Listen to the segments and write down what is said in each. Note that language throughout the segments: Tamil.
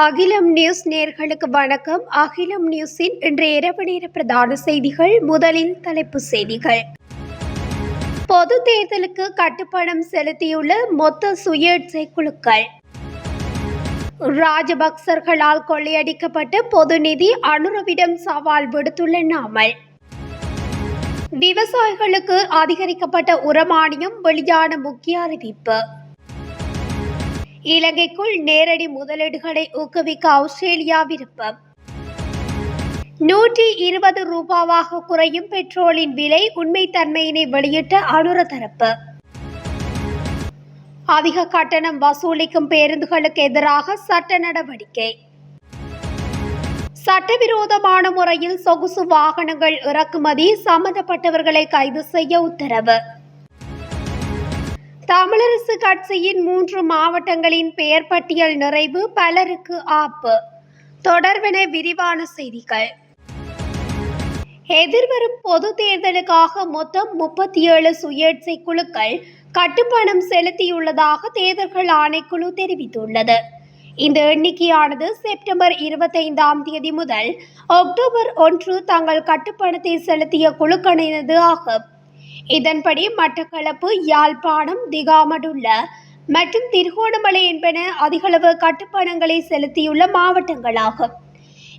அகிலம் நியூஸ் நேர்களுக்கு வணக்கம். அகிலம் நியூஸின் இன்றைய இரவு நேர பிரதான செய்திகள் முதலில் தலைப்பு செய்திகள். பொது தேர்தலுக்கு கட்டுப்பணம் செலுத்தியுள்ள மொத்த சுயேட்சை குழுக்கள். ராஜபக்சர்களால் கொள்ளையடிக்கப்பட்ட பொது நிதி அனுரவிடம் சவால் விடுத்துள்ள நாமல். விவசாயிகளுக்கு அதிகரிக்கப்பட்ட உரமானியம் வெளியான முக்கிய அறிவிப்பு. இலங்கைக்குள் நேரடி முதலீடுகளை ஊக்குவிக்க ஆஸ்திரேலியா விருப்பம் நூற்றி இருபது ரூபாவாக குறையும் பெட்ரோலின் விலை உண்மைத்தன்மையினை வெளியிட்ட அனுர தரப்பு அதிக கட்டணம் வசூலிக்கும் பேருந்துகளுக்கு எதிராக சட்ட நடவடிக்கை. சட்டவிரோதமான முறையில் சொகுசு வாகனங்கள் இறக்குமதி சம்பந்தப்பட்டவர்களை கைது செய்ய உத்தரவு. தமிழரசு கட்சியின் மூன்று மாவட்டங்களின் பெயர் பட்டியல் நிறைவு பலருக்கு ஆப்பு. தொடர்பென விரிவான செய்திகள். எதிர்வரும் பொது தேர்தலுக்காக மொத்தம் முப்பத்தி ஏழு சுயேட்சை குழுக்கள் கட்டுப்பணம் செலுத்தியுள்ளதாக தேர்தல்கள் ஆணைக்குழு தெரிவித்துள்ளது. இந்த எண்ணிக்கையானது செப்டம்பர் இருபத்தைந்தாம் தேதி முதல் அக்டோபர் ஒன்று தங்கள் கட்டுப்பணத்தை செலுத்திய குழுக்களினது ஆகும். இதன்படி மட்டக்களப்பு யாழ்ப்பாணம் திகாமடுள்ள மற்றும் திருகோணமலை என்பன அதிகளவு கட்டுப்பாடங்களை செலுத்தியுள்ள மாவட்டங்களாகும்.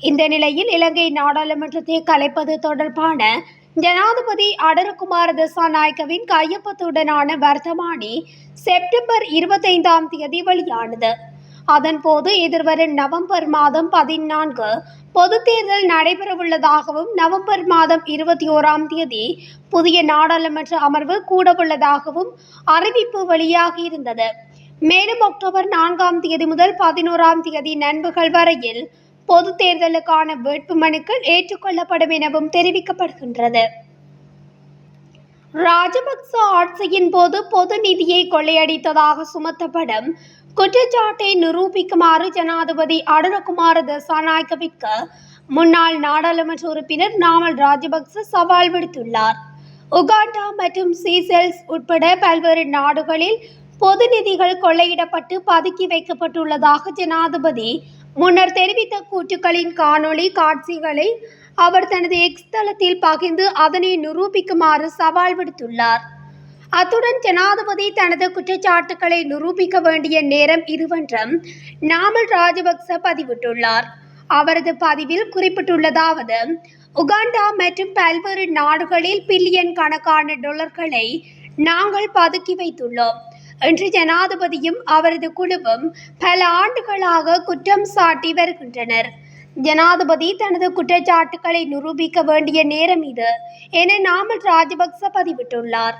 இந்த நிலையில் இலங்கை நாடாளுமன்றத்தை கலைப்பது தொடர்பான ஜனாதிபதி அடரகுமார திசாநாயக்கவின் கையொப்பத்துடனான வர்த்தமானி செப்டம்பர் இருபத்தைந்தாம் தேதி வெளியானது. அதன்போது எதிர்வரும் நவம்பர் மாதம் பதினான்கு பொது தேர்தல் நடைபெறவுள்ளதாகவும் நவம்பர் மாதம் இருபத்தி ஓராம் தேதி புதிய நாடாளுமன்ற அமர்வு கூடவுள்ளதாகவும் அறிவிப்பு வெளியாகியிருந்தது. மேலும் அக்டோபர் நான்காம் தேதி முதல் பதினோராம் தேதி நண்பகல் வரையில் பொது தேர்தலுக்கான வேட்புமனுக்கள் ஏற்றுக்கொள்ளப்படும் எனவும் தெரிவிக்கப்படுகின்றது. ராஜபக்ச ஆட்சியின் போது பொது நிதியை கொள்ளையடித்ததாக சுமத்தப்படும் குற்றச்சாட்டை நிரூபிக்குமாறு ஜனாதிபதி அடரகுமார தசாநாயக்கவிற்கு முன்னாள் நாடாளுமன்ற உறுப்பினர் நாமல் ராஜபக்ச சவால் விடுத்துள்ளார். உகாண்டா மற்றும் சீசெல்ஸ் உட்பட பல்வேறு நாடுகளில் பொது நிதிகள் கொள்ளையிடப்பட்டு பதுக்கி வைக்கப்பட்டுள்ளதாக ஜனாதிபதி முன்னர் தெரிவித்த கூற்றுக்களின் காணொளி காட்சிகளை அவர் தனது எக்ஸ் தளத்தில் பகிர்ந்து அதனை நிரூபிக்குமாறு சவால் விடுத்துள்ளார். அத்துடன் ஜனாதிபதி தனது குற்றச்சாட்டுக்களை நிரூபிக்க வேண்டிய நேரம் இதுவென்றும் நாமல் ராஜபக்ச பதிவிட்டுள்ளார். அவரது பதிவில் குறிப்பிட்டுள்ளதாவது உகாண்டா மற்றும் பல்வேறு நாடுகளில் பில்லியன் கணக்கான டொலர்களை நாங்கள் பதுக்கி வைத்துள்ளோம். என்று ஜனாதிபதியும் அவரது குழுவும் பல ஆண்டுகளாக குற்றம் சாட்டி வருகின்றனர். ஜனாதிபதி தனது குற்றச்சாட்டுக்களை நிரூபிக்க வேண்டிய நேரம் இது என நாமல் ராஜபக்ச பதிவிட்டுள்ளார்.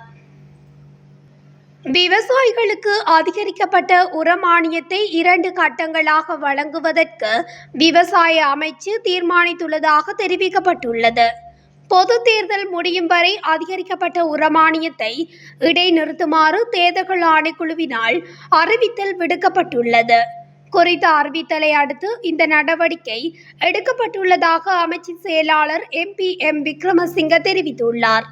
விவசாயிகளுக்கு அதிகரிக்கப்பட்ட உரமானியத்தை இரண்டு கட்டங்களாக வழங்குவதற்கு விவசாய அமைச்சு தீர்மானித்துள்ளதாக தெரிவிக்கப்பட்டுள்ளது. பொது தேர்தல் முடியும் வரை அதிகரிக்கப்பட்ட உரமானியத்தை இடைநிறுத்துமாறு தேர்தல்கள் ஆணைக்குழுவினால் அறிவித்தல் விடுக்கப்பட்டுள்ளது. குறித்த அறிவித்தலை அடுத்து இந்த நடவடிக்கை எடுக்கப்பட்டுள்ளதாக அமைச்சின் செயலாளர் எம்பி எம் விக்ரமசிங்க தெரிவித்துள்ளார்.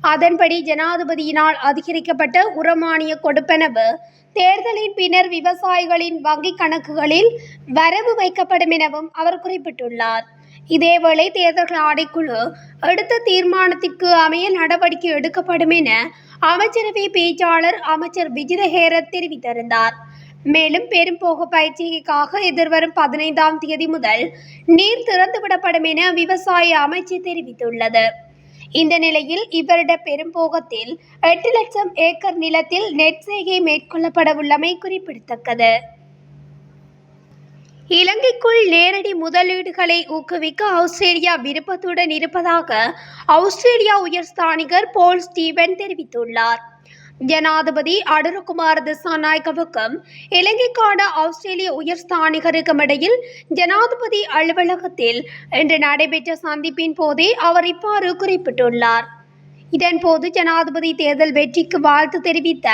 அதன்படி ஜனாதிபதியினால் அதிகரிக்கப்பட்ட உரமானிய கொடுப்பனவு தேர்தலின் பின்னர் விவசாயிகளின் வங்கிக் கணக்குகளில் வரவு வைக்கப்படும் எனவும் அவர் குறிப்பிட்டுள்ளார். இதேவேளை தேர்தல்கள் ஆணைக்குழு அடுத்த தீர்மானத்திற்கு அமைய நடவடிக்கை எடுக்கப்படும் என அமைச்சரவை பேச்சாளர் அமைச்சர் விஜிதஹேர தெரிவித்திருந்தார். மேலும் பெரும்போக பயிற்சிக்காக எதிர்வரும் பதினைந்தாம் தேதி முதல் நீர் திறந்துவிடப்படும் என விவசாய அமைச்சு தெரிவித்துள்ளது. இந்த நிலையில் இவரிட பெரும்போகத்தில் எட்டு லட்சம் ஏக்கர் நிலத்தில் நெட் செய்கை மேற்கொள்ளப்படவுள்ளமை குறிப்பிடத்தக்கது. இலங்கைக்குள் நேரடி முதலீடுகளை ஊக்குவிக்க ஆஸ்திரேலியா விருப்பத்துடன் இருப்பதாக ஆஸ்திரேலியா உயர்ஸ்தானிகர் போல் ஸ்டீவன் தெரிவித்துள்ளார். ஜனாதிபதி அடருகுமார் திசாநாயக்கவுக்கும் இலங்கைக்கான ஆஸ்திரேலிய உயர்ஸ்தானிகருக்கும் இடையில் ஜனாதிபதி அலுவலகத்தில் இன்று நடைபெற்ற சந்திப்பின் போதே அவர் இவ்வாறு குறிப்பிட்டுள்ளார். இதன்போது ஜனாதிபதி தேர்தல் வெற்றிக்கு வாழ்த்து தெரிவித்த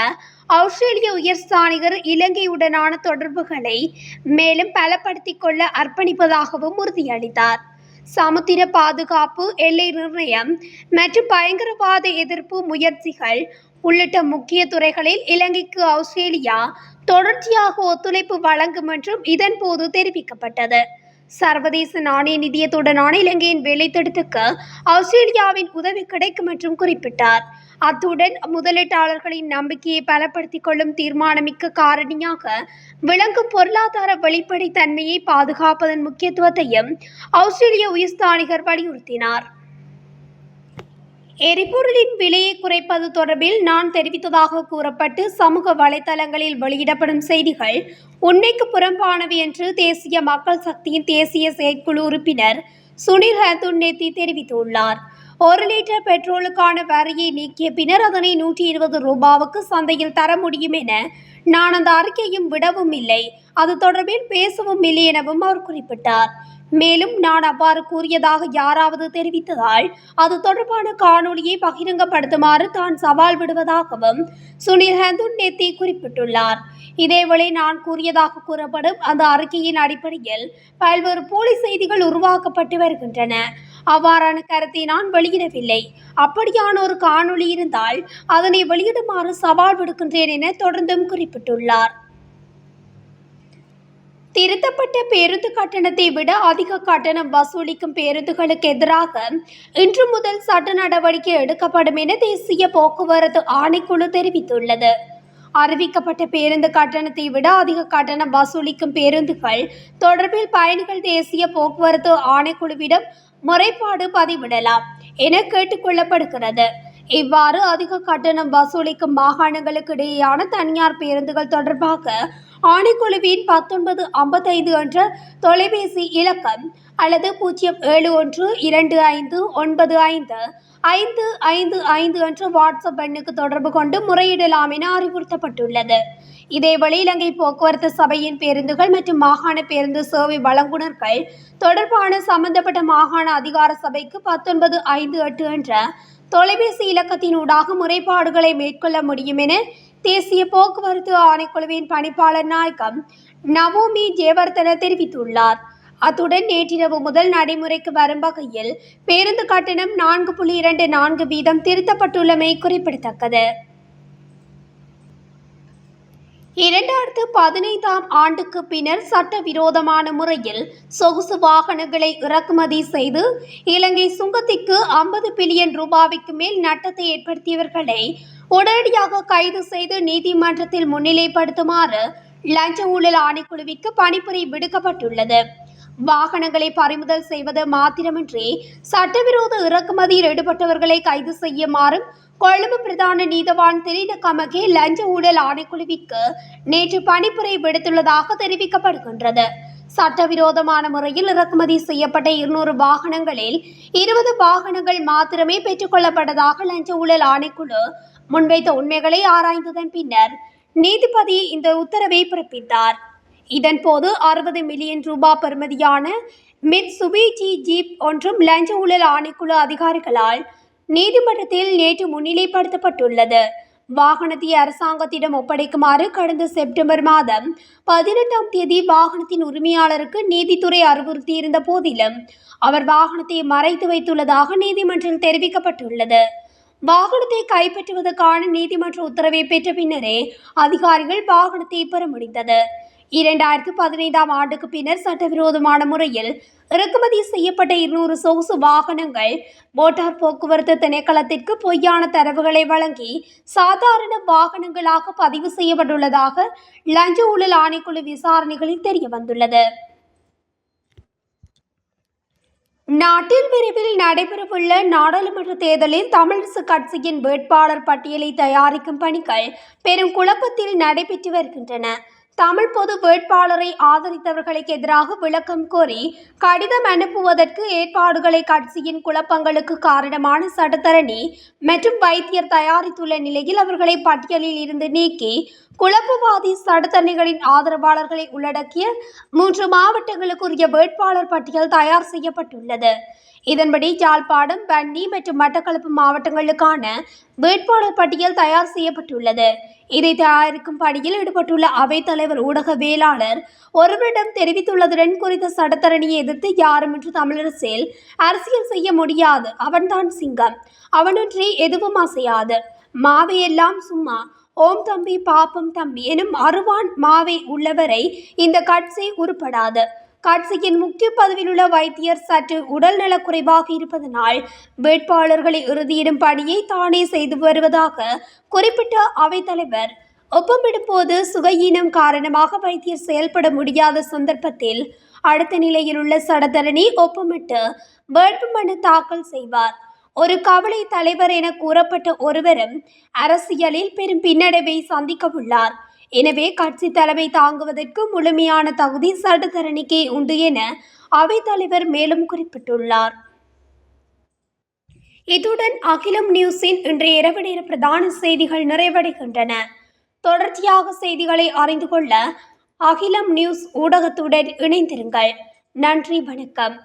ஆஸ்திரேலிய உயர்ஸ்தானிகர் இலங்கையுடனான தொடர்புகளை மேலும் பலப்படுத்திக் கொள்ள அர்ப்பணிப்பதாகவும் உறுதியளித்தார். சமுத்திர பாதுகாப்பு எல்லை நிர்ணயம் மற்றும் பயங்கரவாத எதிர்ப்பு முயற்சிகள் உள்ளிட்ட முக்கிய துறைகளில் இலங்கைக்கு ஆஸ்திரேலியா தொடர்ச்சியாக ஒத்துழைப்பு வழங்கும் என்றும் இதன்போது தெரிவிக்கப்பட்டது. சர்வதேச நாணய நிதியத்துடனான இலங்கையின் வேலைத்திட்டத்துக்கு ஆஸ்திரேலியாவின் உதவி கிடைக்கும் என்றும் குறிப்பிட்டார். அத்துடன் முதலீட்டாளர்களின் நம்பிக்கையை பலப்படுத்திக் கொள்ளும் தீர்மானமிக்க காரணியாக விளங்கும் பொருளாதார வெளிப்படைத்தன்மையை பாதுகாப்பதன் முக்கியத்துவத்தையும் ஆஸ்திரேலிய உயர்ஸ்தானிகர் வலியுறுத்தினார். எரிபொருளின் விலையை குறைப்பது தொடர்பில் நான் தெரிவித்ததாக கூறப்பட்டு சமூக வலைதளங்களில் வெளியிடப்படும் செய்திகள் உண்மைக்கு புறம்பானவை என்று தேசிய மக்கள் சக்தியின் தேசிய செயற்குழு உறுப்பினர் சுனில் ஹந்துன் நேத்தி தெரிவித்துள்ளார். ஒரு லிட்டர் பெட்ரோலுக்கான வரியை நீக்கிய பின்னர் அதனை நூற்றி இருபது ரூபாவுக்கு சந்தையில் தர முடியும் என நான் அந்த அறிக்கையும் விடவும் இல்லை அது தொடர்பில் பேசவும் இல்லை எனவும் அவர் குறிப்பிட்டார். மேலும் நான் அவ்வாறு கூறியதாக யாராவது தெரிவித்ததால் அது தொடர்பான காணொளியை பகிரங்கப்படுத்துமாறு தான் சவால் விடுவதாகவும் சுனில் ஹந்துன் நேத்தி குறிப்பிட்டுள்ளார். இதேவேளை நான் கூறியதாக கூறப்படும் அந்த அறிக்கையின் அடிப்படையில் பல்வேறு போலி செய்திகள் உருவாக்கப்பட்டு வருகின்றன. அவ்வாறான கருத்தை நான் வெளியிடவில்லை. அப்படியான ஒரு காணொளி இருந்தால் அதனை வெளியிடுமாறு சவால் விடுக்கின்றேன் என தொடர்ந்தும் குறிப்பிட்டுள்ளார். திருத்தப்பட்ட பேருந்து கட்டணத்தை விட அதிக கட்டணம் வசூலிக்கும் பேருந்துகளுக்கு எதிராக இன்று முதல் சட்ட நடவடிக்கை எடுக்கப்படும் என தேசிய போக்குவரத்து ஆணைக்குழு தெரிவித்துள்ளது. அறிவிக்கப்பட்ட பேருந்து கட்டணத்தை விட அதிக கட்டணம் வசூலிக்கும் பேருந்துகள் தொடர்பில் பயணிகள் தேசிய போக்குவரத்து ஆணைக்குழுவிடம் முறைப்பாடு பதிவிடலாம் என கேட்டுக்கொள்ளப்படுகிறது இவ்வாறு அதிக கட்டணம் வசூலிக்கும் மாகாணங்களுக்கு இடையேயான தனியார் பேருந்துகள் தொடர்பாக ஆணைக்குழுவின் பத்தொன்பது ஐம்பத்தைந்து என்ற தொலைபேசி இலக்கம் அல்லது பூஜ்ஜியம் ஏழு ஒன்று இரண்டு ஐந்து ஒன்பது ஐந்து ஐந்து ஐந்து ஐந்து என்ற வாட்ஸ்அப் எண்ணுக்கு தொடர்பு கொண்டு முறையிடலாம் என அறிவுறுத்தப்பட்டுள்ளது. இதேவேளை இலங்கை போக்குவரத்து சபையின் பேருந்துகள் மற்றும் மாகாண பேருந்து சேவை வழங்குனர்கள் தொடர்பான சம்பந்தப்பட்ட மாகாண அதிகார சபைக்கு பத்தொன்பது ஐந்து எட்டு என்ற தொலைபேசி இலக்கத்தினூடாக முறைப்பாடுகளை மேற்கொள்ள முடியும் என தேசிய போக்குவரத்து ஆணைக்குழுவின் பணிப்பாளர் நாயகம் நவோமி ஜெயவர்தன தெரிவித்துள்ளார். அத்துடன் நேற்றிரவு முதல் நடைமுறைக்கு வரும் வகையில் பேருந்து கட்டணம் நான்கு புள்ளி இரண்டு நான்கு வீதம் திருத்தப்பட்டுள்ளமை குறிப்பிடத்தக்கது. இரண்டாயிரத்து பதினைந்தாம் ஆண்டுக்கு பின்னர் சட்டவிரோதமான முறையில் சொகுசு வாகனங்களை இறக்குமதி செய்து இலங்கை சுங்கத்திற்கு ஐம்பது பில்லியன் ரூபாய்க்கு மேல் நட்டத்தை ஏற்படுத்தியவர்களை உடனடியாக கைது செய்து நீதிமன்றத்தில் முன்னிலைப்படுத்துமாறு லஞ்ச ஊழல் ஆணைக்குழுவிற்கு பணிப்புரை விடுக்கப்பட்டுள்ளது. வாகனங்களை பறிமுதல் செய்வது மாத்திரமின்றி சட்டவிரோத இறக்குமதியில் ஈடுபட்டவர்களை கைது செய்யுமாறும் கொழும்பு பிரதான நீதவான் திரின கமகே லஞ்ச ஊழல் ஆணைக்குழுவிற்கு நேற்று பணிப்புரை விடுத்துள்ளதாக தெரிவிக்கப்படுகின்றது. சட்டவிரோதமான முறையில் இறக்குமதி செய்யப்பட்ட இருநூறு வாகனங்களில் இருபது வாகனங்கள் மாத்திரமே பெற்றுக்கொள்ளப்பட்டதாக லஞ்ச ஊழல் ஆணைக்குழு முன்வைத்த உண்மைகளை ஆராய்ந்ததன் பின்னர் நீதிபதி இந்த உத்தரவை பிறப்பித்தார். இதன்போது அறுபது மில்லியன் ரூபாய் பெறுமதியான மிட்சுபிஷி ஜீப் ஒன்றும் லஞ்ச ஊழல் ஆணைக்குழு அதிகாரிகளால் நீதிமன்றத்தில் நேற்று முன்னிலைப்படுத்தப்பட்டுள்ளது. வாகனத்தை அரசாங்கத்திடம் ஒப்படைக்குமாறு கடந்த செப்டம்பர் மாதம் பதினெட்டாம் தேதி வாகனத்தின் உரிமையாளருக்கு நீதித்துறை அறிவுறுத்தியிருந்த போதிலும் அவர் வாகனத்தை மறைத்து வைத்துள்ளதாக நீதிமன்றில் தெரிவிக்கப்பட்டுள்ளது. வாகனத்தை கைப்பற்றுவதற்கான நீதிமன்ற உத்தரவை பெற்ற பின்னரே அதிகாரிகள் வாகனத்தை பெற முடிந்தது. இரண்டாயிரத்து பதினைந்தாம் ஆண்டுக்கு பின்னர் சட்டவிரோதமான முறையில் இறக்குமதி செய்யப்பட்ட இருநூறு சொகுசு வாகனங்கள் மோட்டார் போக்குவரத்து திணைக்களத்திற்கு பொய்யான தரவுகளை வழங்கி சாதாரண வாகனங்களாக பதிவு செய்யப்பட்டுள்ளதாக லஞ்ச ஊழல் ஆணைக்குழு விசாரணைகளில் தெரிய வந்துள்ளது நாட்டில் விரைவில் நடைபெறவுள்ள நாடாளுமன்ற தேர்தலில் தமிழரசு கட்சியின் வேட்பாளர் பட்டியலை தயாரிக்கும் பணிகள் பெரும் குழப்பத்தில் நடைபெற்று வருகின்றன. தமிழ் பொது வேட்பாளரை ஆதரித்தவர்களுக்கு எதிராக விளக்கம் கோரி கடிதம் அனுப்புவதற்கு ஏற்பாடுகளை கட்சியின் குழப்பங்களுக்கு காரணமான சட்டத்தரணி மற்றும் வைத்தியர் தயாரித்துள்ள நிலையில் அவர்களை பட்டியலில் இருந்து நீக்கி குழப்பவாதி சட்டத்தரணிகளின் ஆதரவாளர்களை உள்ளடக்கிய மூன்று மாவட்டங்களுக்குரிய வேட்பாளர் பட்டியல் தயார் செய்யப்பட்டுள்ளது. இதன்படி யாழ்ப்பாணம் வன்னி மற்றும் மட்டக்களப்பு மாவட்டங்களுக்கான வேட்பாளர் பட்டியல் தயார் செய்யப்பட்டுள்ளது. இதை தயாரிக்கும் பணியில் ஈடுபட்டுள்ள அவைத்தலைவர் ஊடகவியலாளர் ஒருவரிடம் தெரிவித்துள்ளதுடன் குறித்த சட்டத்தரணியை எதிர்த்து யாரும் இன்று தமிழரசில் அரசியல் செய்ய முடியாது. அவன்தான் சிங்கம். அவனொன்றே எதுவும் அசையாது. மாவையெல்லாம் சும்மா ஓம் தம்பி பாப்பம் தம்பி எனும் அருவான் மாவை உள்ளவரை இந்த கட்சி உருப்படாது. கட்சியின் முக்கிய பதவியில் உள்ள வைத்தியர் சற்று உடல் நலக்குறைவாக இருப்பதனால் வேட்பாளர்களை இறுதியிடும் பணியை தானே செய்து வருவதாக குறிப்பிட்ட அவைத்தலைவர் ஒப்பமிடும் போது சுகையீனம் காரணமாக வைத்தியர் செயல்பட முடியாத சந்தர்ப்பத்தில் அடுத்த நிலையில் உள்ள சடதரணி ஒப்பமிட்டு வேட்புமனு தாக்கல் செய்வார். ஒரு கவலை தலைவர் என கூறப்பட்ட ஒருவரும் அரசியலில் பெரும் பின்னடைவை சந்திக்க உள்ளார். எனவே கட்சி தலைமை தாங்குவதற்கு முழுமையான தகுதி சட்டத்தரணிக்கே உண்டு என அவைத்தலைவர் மேலும் குறிப்பிட்டுள்ளார். இத்துடன் அகிலம் நியூஸின் இன்றைய இரவு நேர பிரதான செய்திகள் நிறைவடைகின்றன. தொடர்ச்சியாக செய்திகளை அறிந்து கொள்ள அகிலம் நியூஸ் ஊடகத்துடன் இணைந்திருங்கள். நன்றி வணக்கம்.